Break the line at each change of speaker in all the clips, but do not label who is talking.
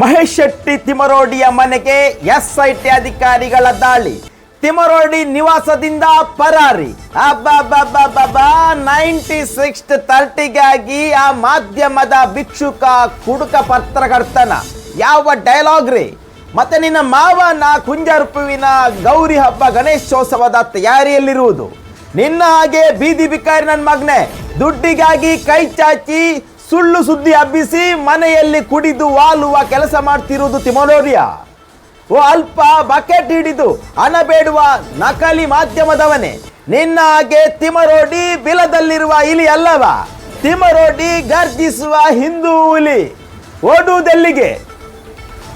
ಮಹೇಶ್ ಶೆಟ್ಟಿ ತಿಮರೋಡಿಯ ಮನೆಗೆ ಎಸ್ಐಟಿ ಅಧಿಕಾರಿಗಳ ದಾಳಿ. ತಿಮರೋಡಿ ನಿವಾಸದಿಂದ ಪರಾರಿ. ನೈಂಟಿ ಸಿಕ್ಸ್ ತರ್ಟಿಗಾಗಿ ಆ ಮಾಧ್ಯಮದ ಭಿಕ್ಷುಕ ಕುಡುಕ ಪತ್ರಕರ್ತನ. ಯಾವ ಡೈಲಾಗ್ ರೀ? ಮತ್ತೆ ನಿನ್ನ ಮಾವನ ಕುಂಜರ್ಪುವಿನ ಗೌರಿ ಹಬ್ಬ ಗಣೇಶೋತ್ಸವದ ತಯಾರಿಯಲ್ಲಿರುವುದು. ನಿನ್ನ ಹಾಗೆ ಬೀದಿ ಬಿಕಾರಿ ನನ್ನ ಮಗನೆ. ದುಡ್ಡಿಗಾಗಿ ಕೈ ಚಾಚಿ ಸುಳ್ಳು ಸುದ್ದಿ ಹಬ್ಬಿಸಿ ಮನೆಯಲ್ಲಿ ಕುಡಿದು ವಾಲುವ ಕೆಲಸ ಮಾಡ್ತಿರುವುದು ತಿಮೋನೋರಿಯ? ಓ, ಅಲ್ಪ ಬಕೆಟ್ ಹಿಡಿದು ಹಣ ಬೇಡುವ ನಕಲಿ ಮಾಧ್ಯಮದವನೇ. ನಿನ್ನ ಹಾಗೆ ತಿಮರೋಡಿ ಬಿಲದಲ್ಲಿರುವ ಇಲಿ ಅಲ್ಲವ? ತಿಮರೋಡಿ ಗರ್ಜಿಸುವ ಹಿಂದೂ ಹುಲಿ. ಓಡುವುದೆಲ್ಲಿಗೆ?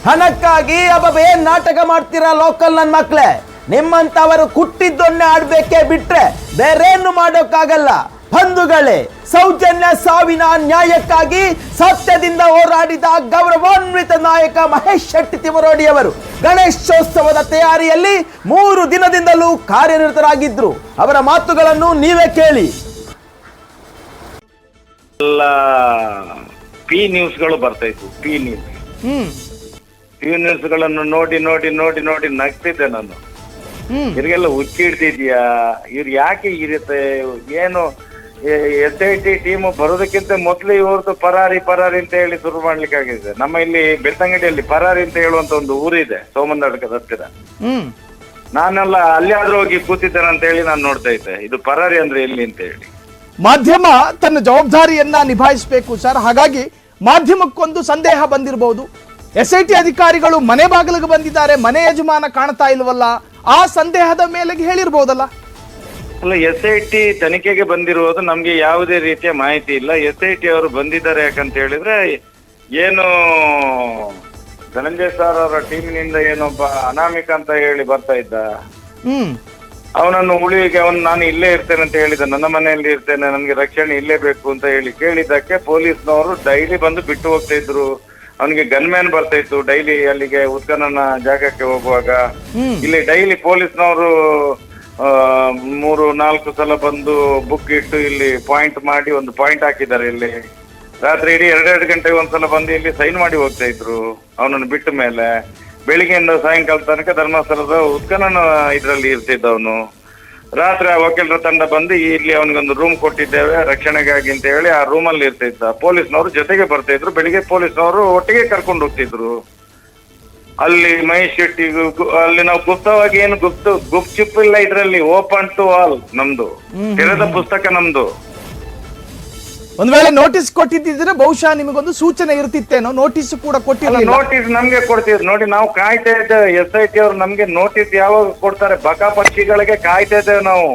ಹಣಕ್ಕಾಗಿ ಅಬ್ಬ ಏನ್ ನಾಟಕ ಮಾಡ್ತೀರಾ ಲೋಕಲ್ ನನ್ನ ಮಕ್ಕಳೇ ನಿಮ್ಮಂತವರು ಕುಟ್ಟಿದ್ದೊನ್ನೆ ಆಡ್ಬೇಕೆ ಬಿಟ್ರೆ ಬೇರೇನು ಮಾಡೋಕ್ಕಾಗಲ್ಲ? ಬಂಧುಗಳೇ ಸೌಜನ್ಯ ಸಾವಿನ ನ್ಯಾಯಕ್ಕಾಗಿ ಸತ್ಯದಿಂದ ಹೋರಾಡಿದ ಗೌರವಾನ್ವಿತ ನಾಯಕ ಮಹೇಶ್ ಶೆಟ್ಟಿ ತಿಮರೋಡಿಯವರು ಗಣೇಶೋತ್ಸವದ ತಯಾರಿಯಲ್ಲಿ ಮೂರು ದಿನದಿಂದಲೂ ಕಾರ್ಯನಿರತರಾಗಿದ್ರು. ಅವರ ಮಾತುಗಳನ್ನು ನೀವೇ ಕೇಳಿ.
ಎಲ್ಲ ಪಿ ನ್ಯೂಸ್ಗಳು ಬರ್ತಾ ಇತ್ತು ಪಿ ನ್ಯೂಸ್
ಹ್ಮ್.
ಪಿ ನ್ಯೂಸ್ಗಳನ್ನು ನೋಡಿ ನೋಡಿ ನೋಡಿ ನೋಡಿ ನಗ್ತಿದ್ದೆ ನಾನು.
ಹ್ಮ್.
ಇವ್ರಿಗೆಲ್ಲ ಹುಚ್ಚಿ ಹಿಡ್ತಿದ್ಯಾ ಇವ್ರು ಯಾಕೆ ಇರುತ್ತೆ ಏನು ಎಸ್ ಐ ಟಿ ಟೀಮ್ ಬರೋದಕ್ಕಿಂತ ಮೊದಲು ಇವ್ರದ್ದು ಪರಾರಿ ಪರಾರಿ ಅಂತ ಹೇಳಿ ಶುರು ಮಾಡ್ಲಿಕ್ಕಾಗಿದೆ ನಮ್ಮ ಇಲ್ಲಿ ಬೆಳ್ತಂಗಡಿಯಲ್ಲಿ ಪರಾರಿ ಅಂತ ಹೇಳುವಂತ ಒಂದು ಊರಿದೆ ಸೋಮಂದಡ್ಕದ ಹತ್ತಿರ.
ಹ್ಮ್.
ನಾನೆಲ್ಲ ಅಲ್ಲಿ ಆದ್ರೂ ಹೋಗಿ ಕೂತಿದ್ದೇನೆ ಅಂತ ಹೇಳಿ ನಾನು ನೋಡ್ತಾ ಇದ್ದೆ. ಇದು ಪರಾರಿ ಅಂದ್ರೆ ಎಲ್ಲಿ ಅಂತ ಹೇಳಿ.
ಮಾಧ್ಯಮ ತನ್ನ ಜವಾಬ್ದಾರಿಯನ್ನ ನಿಭಾಯಿಸಬೇಕು ಸರ್. ಹಾಗಾಗಿ ಮಾಧ್ಯಮಕ್ಕೊಂದು ಸಂದೇಹ ಬಂದಿರಬಹುದು ಎಸ್ ಐ ಟಿ ಅಧಿಕಾರಿಗಳು ಮನೆ ಬಾಗಿಲಿಗೆ ಬಂದಿದ್ದಾರೆ ಮನೆ ಯಜಮಾನ ಕಾಣ್ತಾ ಇಲ್ವಲ್ಲ ಆ ಸಂದೇಹದ ಮೇಲೆ ಹೇಳಿರ್ಬೋದಲ್ಲ.
ಅಲ್ಲ ಎಸ್ ಐ ಟಿ ತನಿಖೆಗೆ ಬಂದಿರುವುದು ನಮ್ಗೆ ಯಾವುದೇ ರೀತಿಯ ಮಾಹಿತಿ ಇಲ್ಲ. ಎಸ್ ಐ ಟಿ ಅವರು ಬಂದಿದ್ದಾರೆ ಯಾಕಂತ ಹೇಳಿದ್ರೆ ಏನು ಧನಂಜಯ ಸರ್ ಅವರ ಟೀಮಿನಿಂದ ಏನೊಬ್ಬ ಅನಾಮಿಕ ಅಂತ ಹೇಳಿ ಬರ್ತಾ ಇದ್ದ.
ಹ್ಮ್.
ಅವನನ್ನು ಉಳಿವಿಗೆ ಅವನು ನಾನು ಇಲ್ಲೇ ಇರ್ತೇನೆ ಅಂತ ಹೇಳಿದ ನನ್ನ ಮನೆಯಲ್ಲಿ ಇರ್ತೇನೆ ನನಗೆ ರಕ್ಷಣೆ ಇಲ್ಲೇ ಬೇಕು ಅಂತ ಹೇಳಿ ಕೇಳಿದ್ದಕ್ಕೆ ಪೊಲೀಸ್ನವರು ಡೈಲಿ ಬಂದು ಬಿಟ್ಟು ಹೋಗ್ತಾ ಇದ್ರು. ಅವನಿಗೆ ಗನ್ಮ್ಯಾನ್ ಬರ್ತಾ ಇತ್ತು. ಡೈಲಿ ಅಲ್ಲಿಗೆ ಉತ್ಖನನ ಜಾಗಕ್ಕೆ ಹೋಗುವಾಗ. ಇಲ್ಲಿ ಡೈಲಿ ಪೊಲೀಸ್ನವರು ಮೂರು, ನಾಲ್ಕು ಸಲ ಬಂದು ಬುಕ್ ಇಟ್ಟು ಇಲ್ಲಿ ಪಾಯಿಂಟ್ ಮಾಡಿ ಒಂದು ಪಾಯಿಂಟ್ ಹಾಕಿದ್ದಾರೆ ಇಲ್ಲಿ. ರಾತ್ರಿ ಇಡೀ ಎರಡೆರಡು ಗಂಟೆಗೆ ಒಂದ್ಸಲ ಬಂದು ಇಲ್ಲಿ ಸೈನ್ ಮಾಡಿ ಹೋಗ್ತಾ ಇದ್ರು ಅವನನ್ನು ಬಿಟ್ಟ ಮೇಲೆ. ಬೆಳಿಗ್ಗೆಯಿಂದ ಸಾಯಂಕಾಲ ತನಕ ಧರ್ಮಸ್ಥಳದ ಉತ್ಖನನ ಇದರಲ್ಲಿ ಇರ್ತಿದ್ದ ಅವನು. ರಾತ್ರಿ ಆ ವಕೀಲರ ತಂಡ ಬಂದು ಇಲ್ಲಿ ಅವನಿಗೊಂದು ರೂಮ್ ಕೊಟ್ಟಿದ್ದೇವೆ, ರಕ್ಷಣೆಗಾಗಿ ಅಂತ ಹೇಳಿ ಆ ರೂಮಲ್ಲಿ ಇರ್ತಿದ್ದ. ಪೊಲೀಸ್ನವರು ಜೊತೆಗೆ ಬರ್ತಾ ಇದ್ರು. ಬೆಳಿಗ್ಗೆ ಪೊಲೀಸ್ನವರು ಒಟ್ಟಿಗೆ ಕರ್ಕೊಂಡು ಹೋಗ್ತಿದ್ರು. ಅಲ್ಲಿ ಮಹೇಶ್ ಶೆಟ್ಟಿ ಅಲ್ಲಿ ನಾವು ಗುಪ್ತವಾಗಿ ಏನು ಗುಪ್ತ ಗುಪ್ಚುಪ್ ಇಲ್ಲ ಇದ್ರಲ್ಲಿ ಓಪನ್ ಟು ಆಲ್ ನಮ್ದು. ತೆರೆದ ಪುಸ್ತಕ ನಮ್ದು.
ಒಂದ್ ವೇಳೆ ನೋಟಿಸ್ ಕೊಟ್ಟಿದ್ದಿದ್ರೆ ಬಹುಶಃ ನಿಮಗೊಂದು ಸೂಚನೆ ಇರ್ತಿತ್ತೇನೋ ನೋಟಿಸ್ ಕೂಡ ಕೊಟ್ಟಿಲ್ಲ
ನೋಟಿಸ್ ನಮ್ಗೆ ಕೊಡ್ತಿದ್ರು. ನೋಡಿ ನಾವು ಕಾಯ್ತಾ ಇದ್ದೇವೆ ಎಸ್ ಐ ಟಿ ಅವ್ರು ನಮ್ಗೆ ನೋಟಿಸ್ ಯಾವಾಗ ಕೊಡ್ತಾರೆ? ಬಕ ಪಕ್ಷಿಗಳಿಗೆ ಕಾಯ್ತಾ ಇದ್ದೇವೆ ನಾವು.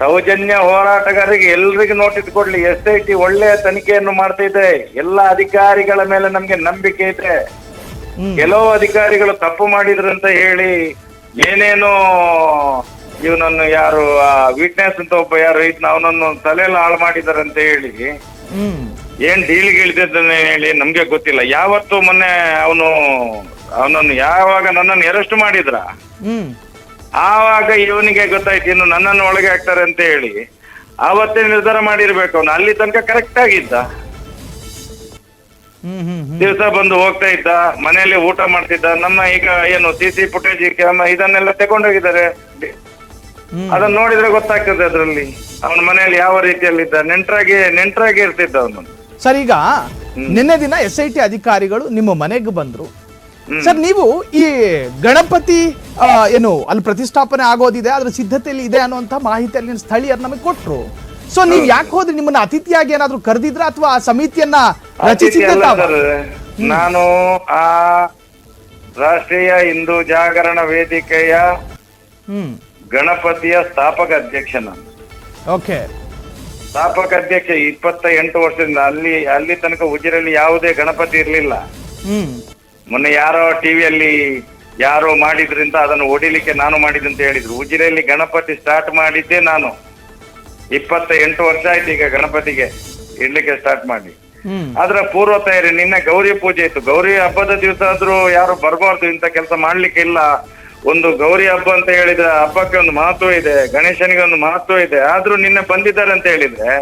ಸೌಜನ್ಯ ಹೋರಾಟಗಾರರಿಗೆ ಎಲ್ರಿಗೂ ನೋಟಿಸ್ ಕೊಡ್ಲಿ. ಎಸ್ ಐ ಟಿ ಒಳ್ಳೆಯ ತನಿಖೆಯನ್ನು ಮಾಡ್ತಾ ಇದೆ. ಎಲ್ಲ ಅಧಿಕಾರಿಗಳ ಮೇಲೆ ನಮ್ಗೆ ನಂಬಿಕೆ ಇದೆ. ಕೆಲವು ಅಧಿಕಾರಿಗಳು ತಪ್ಪು ಮಾಡಿದ್ರು ಅಂತ ಹೇಳಿ ಏನೇನೋ ಇವನನ್ನು ಯಾರು ವಿಟ್ನೆಸ್ ಅಂತ ಒಬ್ಬ ಯಾರು ಇದ್ನ ಅವನನ್ನು ತಲೆಯಲ್ಲಿ ಹಾಳು ಮಾಡಿದಾರೆ ಅಂತ ಹೇಳಿ ಏನ್ ಡೀಲ್ ಇಳಿದಿದ್ದಾನೆ ಹೇಳಿ ನಮ್ಗೆ ಗೊತ್ತಿಲ್ಲ. ಯಾವತ್ತು ಮೊನ್ನೆ ಅವನು, ಅವನನ್ನು ಯಾವಾಗ ನನ್ನನ್ನು ಅರೆಸ್ಟ್ ಮಾಡಿದ್ರ? ಆವಾಗ ಇವನಿಗೆ ಗೊತ್ತಾಯ್ತು, ಇನ್ನು ನನ್ನನ್ನು ಒಳಗೆ ಹಾಕ್ತಾರೆ ಅಂತ ಹೇಳಿ. ಆವತ್ತೇ ನಿರ್ಧಾರ ಮಾಡಿರ್ಬೇಕು ಅವನು. ಅಲ್ಲಿ ತನಕ ಕರೆಕ್ಟ್ ಆಗಿದ್ದ.
ಹ್ಮ್ ಹ್ಮ್ ಹ್ಮ್
ದಿವಸ ಬಂದು ಹೋಗ್ತಾ ಇದ್ದ ಮನೆಯಲ್ಲಿ ಊಟ ಮಾಡ್ತಿದ್ದ ನಮ್ಮ ಈಗ ಏನು ಸಿ ಸಿ ಫುಟೇಜ್ ಕ್ಯಾಮ ಇದನ್ನೆಲ್ಲ ತಗೊಂಡೋಗಿದ್ದಾರೆ.
ಹ್ಮ್.
ಅದನ್ನ ನೋಡಿದ್ರೆ ಗೊತ್ತಾಗ್ತದೆ ಅದರಲ್ಲಿ. ಅವನ ಮನೆಯಲ್ಲಿ ಯಾವ ರೀತಿಯಲ್ಲಿ ಇದ್ದ ನೆಂಟರಾಗಿ ನೆಂಟ್ರಾಗಿ ಇರ್ತಿದ್ದ ಅವನು.
ಸರ್ ಈಗ ನಿನ್ನೆ ದಿನ ಎಸ್ ಐ ಟಿ ಅಧಿಕಾರಿಗಳು ನಿಮ್ಮ ಮನೆಗೆ ಬಂದ್ರು. ಸರ್ ನೀವು ಈ ಗಣಪತಿ ಆ, ಏನು ಅಲ್ಲಿ ಪ್ರತಿಷ್ಠಾಪನೆ ಆಗೋದಿದೆ ಅದ್ರ ಸಿದ್ಧತೆಯಲ್ಲಿ ಇದೆ ಅನ್ನುವಂತ ಮಾಹಿತಿ ಅಲ್ಲಿನ ಸ್ಥಳೀಯರು ನಮಗೆ ಕೊಟ್ರು. ಸೊ ನೀವು ಯಾಕೆ ಹೋದ್ರಿ? ನಿಮ್ಮನ್ನ ಅತಿಥಿಯಾಗಿ ಏನಾದ್ರು ಕರೆದಿದ್ರ ಅಥವಾ ಆ ಸಮಿತಿಯನ್ನ ರಚಿಸಿದ್ದ
ನಾನು ಆ ರಾಷ್ಟ್ರೀಯ ಹಿಂದೂ ಜಾಗರಣ ವೇದಿಕೆಯ ಗಣಪತಿಯ ಸ್ಥಾಪಕ ಅಧ್ಯಕ್ಷನ.
ಓಕೆ.
ಸ್ಥಾಪಕ ಅಧ್ಯಕ್ಷ ಇಪ್ಪತ್ತ ಎಂಟು ವರ್ಷದಿಂದ ಅಲ್ಲಿ ಅಲ್ಲಿ ತನಕ ಉಜಿರಲ್ಲಿ ಯಾವುದೇ ಗಣಪತಿ ಇರ್ಲಿಲ್ಲ. ಮೊನ್ನೆ ಯಾರೋ ಟಿವಿಯಲ್ಲಿ ಯಾರೋ ಮಾಡಿದ್ರಿಂದ ಅದನ್ನು ಹೊಡಿಲಿಕ್ಕೆ ನಾನು ಮಾಡಿದ್ರು ಅಂತ ಹೇಳಿದ್ರು. ಉಜಿರೆಯಲ್ಲಿ ಗಣಪತಿ ಸ್ಟಾರ್ಟ್ ಮಾಡಿದ್ದೆ ನಾನು. ಇಪ್ಪತ್ತ ಎಂಟು ವರ್ಷ ಆಯ್ತು ಈಗ ಗಣಪತಿಗೆ ಇಡ್ಲಿಕ್ಕೆ ಸ್ಟಾರ್ಟ್ ಮಾಡಿ. ಅದರ ಪೂರ್ವ ತಯಾರಿ ನಿನ್ನೆ ಗೌರಿ ಪೂಜೆ ಇತ್ತು. ಗೌರಿ ಹಬ್ಬದ ದಿವಸ ಆದ್ರೂ ಯಾರು ಬರಬಾರ್ದು ಇಂತ ಕೆಲಸ ಮಾಡ್ಲಿಕ್ಕೆ ಇಲ್ಲ. ಒಂದು ಗೌರಿ ಹಬ್ಬ ಅಂತ ಹೇಳಿದ್ರೆ ಹಬ್ಬಕ್ಕೆ ಒಂದು ಮಹತ್ವ ಇದೆ ಗಣೇಶನಿಗೆ ಒಂದು ಮಹತ್ವ ಇದೆ. ಆದ್ರೂ ನಿನ್ನೆ ಬಂದಿದ್ದಾರೆ ಅಂತ ಹೇಳಿದ್ರೆ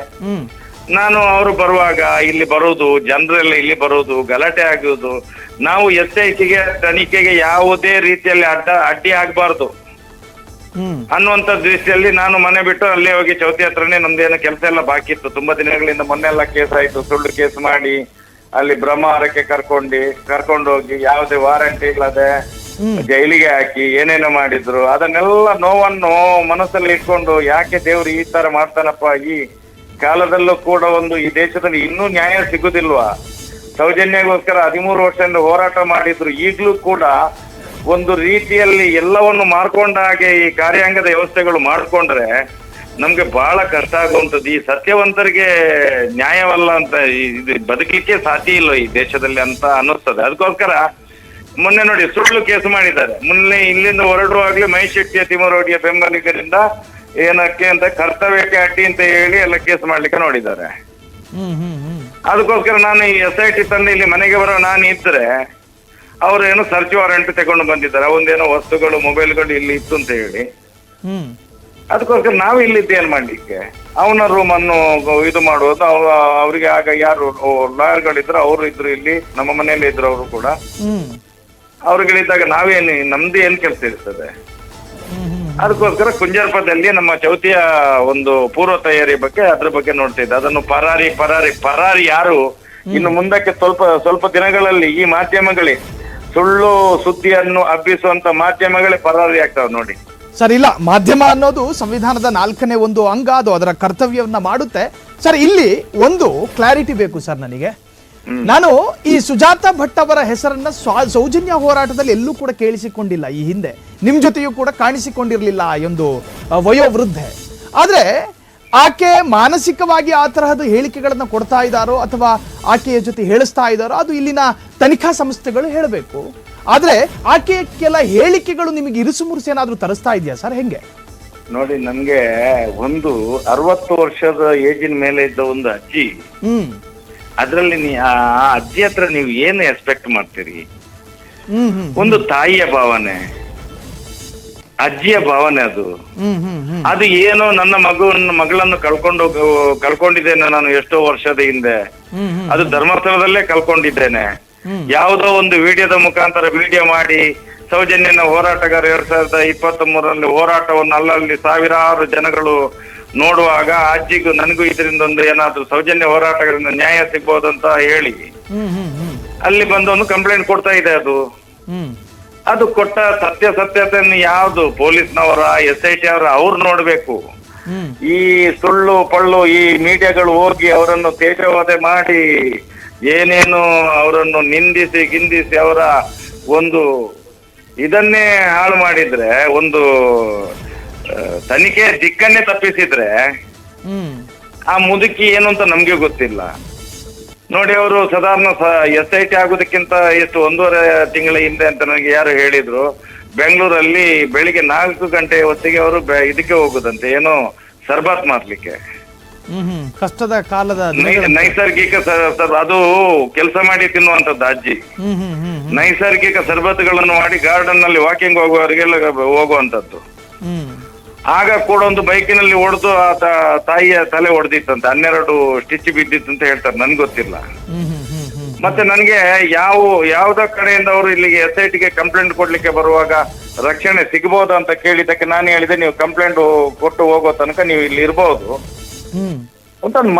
ನಾನು ಅವರು ಬರುವಾಗ ಇಲ್ಲಿ ಬರುವುದು ಜನರೆಲ್ಲ ಇಲ್ಲಿ ಬರುವುದು ಗಲಾಟೆ ಆಗುವುದು ನಾವು ಎಸ್ ಐ ಟಿಗೆ ತನಿಖೆಗೆ ಯಾವುದೇ ರೀತಿಯಲ್ಲಿ ಅಡ್ಡ ಅಡ್ಡಿ ಆಗಬಾರ್ದು. ಅನ್ನುವಂತ ದೃಷ್ಟಿಯಲ್ಲಿ ನಾನು ಮನೆ ಬಿಟ್ಟು ಅಲ್ಲೇ ಹೋಗಿ ಚೌತಿ ಹತ್ರನೇ ನಮ್ದೇನೋ ಕೆಲಸ ಎಲ್ಲ ಬಾಕಿ ಇತ್ತು. ತುಂಬಾ ದಿನಗಳಿಂದ ಮೊನ್ನೆಲ್ಲ ಕೇಸ್ ಆಯ್ತು. ಸುಳ್ಳು ಕೇಸ್ ಮಾಡಿ ಅಲ್ಲಿ ಬ್ರಹ್ಮಾವರಕ್ಕೆ ಕರ್ಕೊಂಡು ಕರ್ಕೊಂಡು ಹೋಗಿ ಯಾವುದೇ ವಾರಂಟಿ ಇಲ್ಲದೆ ಜೈಲಿಗೆ ಹಾಕಿ ಏನೇನೋ ಮಾಡಿದ್ರು. ಅದನ್ನೆಲ್ಲ ನೋವನ್ನು ಮನಸ್ಸಲ್ಲಿ ಇಟ್ಕೊಂಡು ಯಾಕೆ ದೇವ್ರು ಈ ತರ ಮಾಡ್ತಾನಪ್ಪ? ಈ ಕಾಲದಲ್ಲೂ ಕೂಡ ಒಂದು ಈ ದೇಶದಲ್ಲಿ ಇನ್ನೂ ನ್ಯಾಯ ಸಿಗುದಿಲ್ವಾ? ಸೌಜನ್ಯಗೋಸ್ಕರ ಹದಿಮೂರು ವರ್ಷದಿಂದ ಹೋರಾಟ ಮಾಡಿದ್ರು. ಈಗಲೂ ಕೂಡ ಒಂದು ರೀತಿಯಲ್ಲಿ ಎಲ್ಲವನ್ನು ಮಾಡ್ಕೊಂಡ ಹಾಗೆ ಈ ಕಾರ್ಯಾಂಗದ ವ್ಯವಸ್ಥೆಗಳು ಮಾಡಿಕೊಂಡ್ರೆ ನಮ್ಗೆ ಬಹಳ ಕಷ್ಟ ಆಗುವಂಥದ್ದು. ಈ ಸತ್ಯವಂತರಿಗೆ ನ್ಯಾಯವಲ್ಲ ಅಂತ ಇದು ಬದುಕಲಿಕ್ಕೆ ಸಾಧ್ಯ ಇಲ್ಲ ಈ ದೇಶದಲ್ಲಿ ಅಂತ ಅನ್ನಿಸ್ತದೆ. ಅದಕ್ಕೋಸ್ಕರ ಮೊನ್ನೆ ನೋಡಿ ಸುಳ್ಳು ಕೇಸ್ ಮಾಡಿದ್ದಾರೆ. ಮೊನ್ನೆ ಇಲ್ಲಿಂದ ಹೊರಡುವಾಗ್ಲೇ ಮಹೇಶ್ ಶೆಟ್ಟಿಯ ತಿಮರೋಡಿಯ ಬೆಂಬಲಿಗರಿಂದ ಏನಕ್ಕೆ ಅಂತ ಕರ್ತವ್ಯಕ್ಕೆ ಅಡ್ಡಿ ಅಂತ ಹೇಳಿ ಎಲ್ಲ ಕೇಸ್ ಮಾಡ್ಲಿಕ್ಕೆ ನೋಡಿದ್ದಾರೆ. ಅದಕ್ಕೋಸ್ಕರ ನಾನು ಈ ಎಸ್ ಐ ಟಿ ತಂದು ಇಲ್ಲಿ ಮನೆಗೆ ಬರೋ ನಾನು ಇದ್ರೆ ಅವ್ರು ಏನೋ ಸರ್ಚ್ ವಾರೆಂಟ್ ತಗೊಂಡು ಬಂದಿದ್ದಾರೆ ಒಂದೇನೋ ವಸ್ತುಗಳು ಮೊಬೈಲ್ಗಳು ಇಲ್ಲಿ ಇತ್ತು ಅಂತ ಹೇಳಿ.
ಹ್ಮ್.
ಅದಕ್ಕೋಸ್ಕರ ನಾವು ಇಲ್ಲಿದ್ದು ಏನ್ ಮಾಡ್ಲಿಕ್ಕೆ? ಅವನ ರೂಮ್ ಅನ್ನು ಇದು ಮಾಡುವುದು ಅವ್ರ ಅವರಿಗೆ ಆಗ ಯಾರು ಲಾಯರ್ಗಳಿದ್ರು ಅವರು ಇದ್ರು ಇಲ್ಲಿ ನಮ್ಮ ಮನೆಯಲ್ಲಿ ಇದ್ರು ಅವರು ಕೂಡ.
ಹ್ಮ್.
ಅವ್ರುಗಳಿದ್ದಾಗ ನಾವೇನು ನಮ್ದು ಏನ್ ಕೆಲಸ ಇರ್ತದೆ? ಅದಕ್ಕೋಸ್ಕರ ಕುಂಜಾರ್ಪದಲ್ಲಿ ನಮ್ಮ ಚೌತಿಯ ಒಂದು ಪೂರ್ವ ತಯಾರಿ ಬಗ್ಗೆ ಅದ್ರ ಬಗ್ಗೆ ನೋಡ್ತಿದ್ದೆ ಅದನ್ನು ಪರಾರಿ ಪರಾರಿ ಪರಾರಿ ಯಾರು? ಇನ್ನು ಮುಂದಕ್ಕೆ ಸ್ವಲ್ಪ ಸ್ವಲ್ಪ ದಿನಗಳಲ್ಲಿ ಈ ಮಾಧ್ಯಮಗಳೇ ಸುಳ್ಳು ಸುದ್ದಿಯನ್ನು ಹಬ್ಬಿಸುವಂತ ಮಾಧ್ಯಮಗಳೇ ಪರಾರಿ ಆಗ್ತಾವೆ ನೋಡಿ.
ಸರ್ ಇಲ್ಲ ಮಾಧ್ಯಮ ಅನ್ನೋದು ಸಂವಿಧಾನದ ನಾಲ್ಕನೇ ಒಂದು ಅಂಗ ಅದು ಅದರ ಕರ್ತವ್ಯವನ್ನ ಮಾಡುತ್ತೆ. ಸರ್ ಇಲ್ಲಿ ಒಂದು ಕ್ಲಾರಿಟಿ ಬೇಕು ಸರ್ ನನಗೆ. ನಾನು ಈ ಸುಜಾತ ಭಟ್ ಅವರ ಹೆಸರನ್ನ ಸೌಜನ್ಯ ಹೋರಾಟದಲ್ಲಿ ಎಲ್ಲೂ ಕೂಡ ಕೇಳಿಸಿಕೊಂಡಿಲ್ಲ ಈ ಹಿಂದೆ. ನಿಮ್ ಜೊತೆಯೂ ಕೂಡ ಕಾಣಿಸಿಕೊಂಡಿರಲಿಲ್ಲ ಎಂದು ಒಂದು ವಯೋವೃದ್ಧೆ. ಆದ್ರೆ ಆಕೆ ಮಾನಸಿಕವಾಗಿ ಆ ತರಹದ ಹೇಳಿಕೆಗಳನ್ನು ಕೊಡ್ತಾ ಇದ್ದಾರೋ ಅಥವಾ ಆಕೆಯ ಜೊತೆ ಹೇಳಿಸ್ತಾ ಇದ್ದಾರೋ ಅದು ಇಲ್ಲಿನ ತನಿಖಾ ಸಂಸ್ಥೆಗಳು ಹೇಳಬೇಕು. ಆದ್ರೆ ಆಕೆಯ ಕೆಲ ಹೇಳಿಕೆಗಳು ನಿಮಗೆ ಇರುಸು ಮುರುಸು ಏನಾದ್ರೂ ತರಿಸ್ತಾ ಇದೆಯಾ ಸರ್? ಹೆಂಗೆ?
ನೋಡಿ ನಮ್ಗೆ ಒಂದು ಅರವತ್ತು ವರ್ಷದ ಏಜಿನ ಮೇಲೆ ಇದ್ದ ಒಂದು ಅಜ್ಜಿ.
ಹ್ಮ್.
ಅದ್ರಲ್ಲಿ ನೀ ಆ ಆ ಅಜ್ಜಿ ಹತ್ರ ನೀವು ಏನು ಎಕ್ಸ್ಪೆಕ್ಟ್ ಮಾಡ್ತೀರಿ?
ಹ್ಮ್ ಹ್ಮ್.
ಒಂದು ತಾಯಿಯ ಭಾವನೆ. ಅಜ್ಜಿಯ ಭಾವನೆ ಅದು. ಅದು ಏನೋ ನನ್ನ ಮಗುವನ್ನು ಮಗಳನ್ನು ಕಳ್ಕೊಂಡು ಕಳ್ಕೊಂಡಿದ್ದೇನೆ ನಾನು ಎಷ್ಟೋ ವರ್ಷದ ಹಿಂದೆ. ಅದು ಧರ್ಮಸ್ಥಳದಲ್ಲೇ ಕಳ್ಕೊಂಡಿದ್ದೇನೆ. ಯಾವುದೋ ಒಂದು ವಿಡಿಯೋದ ಮುಖಾಂತರ ವಿಡಿಯೋ ಮಾಡಿ ಸೌಜನ್ಯನ ಹೋರಾಟಗಾರ ಎರಡ್ ಸಾವಿರದ ಇಪ್ಪತ್ತ್ ಮೂರರಲ್ಲಿ ಹೋರಾಟವನ್ನು ಅಲ್ಲಲ್ಲಿ ಸಾವಿರಾರು ಜನಗಳು ನೋಡುವಾಗ ಅಜ್ಜಿಗೂ ನನಗೂ ಇದರಿಂದ ಒಂದು ಏನಾದ್ರೂ ಸೌಜನ್ಯ ಹೋರಾಟಗಾರರಿಂದ ನ್ಯಾಯ ಸಿಗ್ಬೋದು ಅಂತ ಹೇಳಿ. ಅಲ್ಲಿ ಬಂದು ಒಂದು ಕಂಪ್ಲೇಂಟ್ ಕೊಡ್ತಾ ಇದೆ ಅದು. ಅದು ಕೊಟ್ಟ ಸತ್ಯ ಸತ್ಯತೆಯನ್ನು ಯಾವ್ದು ಪೊಲೀಸ್ನವರ ಎಸ್ ಐ ಟಿ ಅವರ ಅವ್ರು ನೋಡ್ಬೇಕು ಈ ಸುಳ್ಳು ಪಳ್ಳು ಈ ಮೀಡಿಯಾಗಳು ಹೋಗಿ ಅವರನ್ನು ತೇಜವಾದೆ ಮಾಡಿ ಏನೇನು ಅವರನ್ನು ನಿಂದಿಸಿ ಗಿಂದಿಸಿ ಅವರ ಒಂದು ಇದನ್ನೇ ಹಾಳು ಮಾಡಿದ್ರೆ ಒಂದು ತನಿಖೆ ದಿಕ್ಕನ್ನೇ ತಪ್ಪಿಸಿದ್ರೆ ಆ ಮುದುಕಿ ಏನು ಅಂತ ನಮ್ಗೆ ಗೊತ್ತಿಲ್ಲ. ನೋಡಿ ಅವರು ಸಾಧಾರಣ ಎಸ್ ಐ ಟಿ ಆಗೋದಕ್ಕಿಂತ ಎಷ್ಟು ಒಂದೂವರೆ ತಿಂಗಳ ಹಿಂದೆ ಅಂತ ನನಗೆ ಯಾರು ಹೇಳಿದ್ರು. ಬೆಂಗಳೂರಲ್ಲಿ ಬೆಳಿಗ್ಗೆ ನಾಲ್ಕು ಗಂಟೆ ಹೊತ್ತಿಗೆ ಅವರು ಇದಕ್ಕೆ ಹೋಗುದಂತೆ ಏನೋ ಸರ್ಬತ್ ಮಾಡ್ಲಿಕ್ಕೆ.
ಹ್ಮ್ ಕಷ್ಟದ ಕಾಲದ
ನೈ- ನೈಸರ್ಗಿಕ ಸ- ಸ- ಅದು ಕೆಲಸ ಮಾಡಿ ತಿನ್ನುವಂತದ್ದು ಅಜ್ಜಿ.
ಹ್ಮ್ ಹ್ಮ್ ಹ್ಮ್
ನೈಸರ್ಗಿಕ ಸರ್ಬತ್ಗಳನ್ನು ಮಾಡಿ ಗಾರ್ಡನ್ನಲ್ಲಿ ವಾಕಿಂಗ್ ಹೋಗುವವರಿಗೆಲ್ಲ ಹೋಗುವಂತದ್ದು ಆಗ ಕೂಡ ಒಂದು ಬೈಕಿನಲ್ಲಿ ಹೊಡೆದು ಆತ ತ- ತಾಯಿಯ ತಲೆ ಹೊಡೆದಿತ್ತಂತೆ ಹನ್ನೆರಡು ಸ್ಟಿಚ್ ಬಿದ್ದಿತ್ತು ಅಂತ ಹೇಳ್ತಾರೆ. ನನ್ಗೆ ಗೊತ್ತಿಲ್ಲ. ಮತ್ತೆ ನನಗೆ ಯಾವ ಯಾವ್ದ ಕಡೆಯಿಂದ ಅವರು ಇಲ್ಲಿಗೆ ಎಸ್ ಐ ಟಿಗೆ ಕಂಪ್ಲೇಂಟ್ ಕೊಡ್ಲಿಕ್ಕೆ ಬರುವಾಗ ರಕ್ಷಣೆ ಸಿಗಬಹುದು ಅಂತ ಕೇಳಿದ್ದಕ್ಕೆ ನಾನು ಹೇಳಿದೆ ನೀವು ಕಂಪ್ಲೇಂಟ್ ಕೊಟ್ಟು ಹೋಗೋ ತನಕ ನೀವು ಇಲ್ಲಿ ಇರ್ಬೋದು.
ಹ್ಮ್.
ಅಂತ ಒಂದು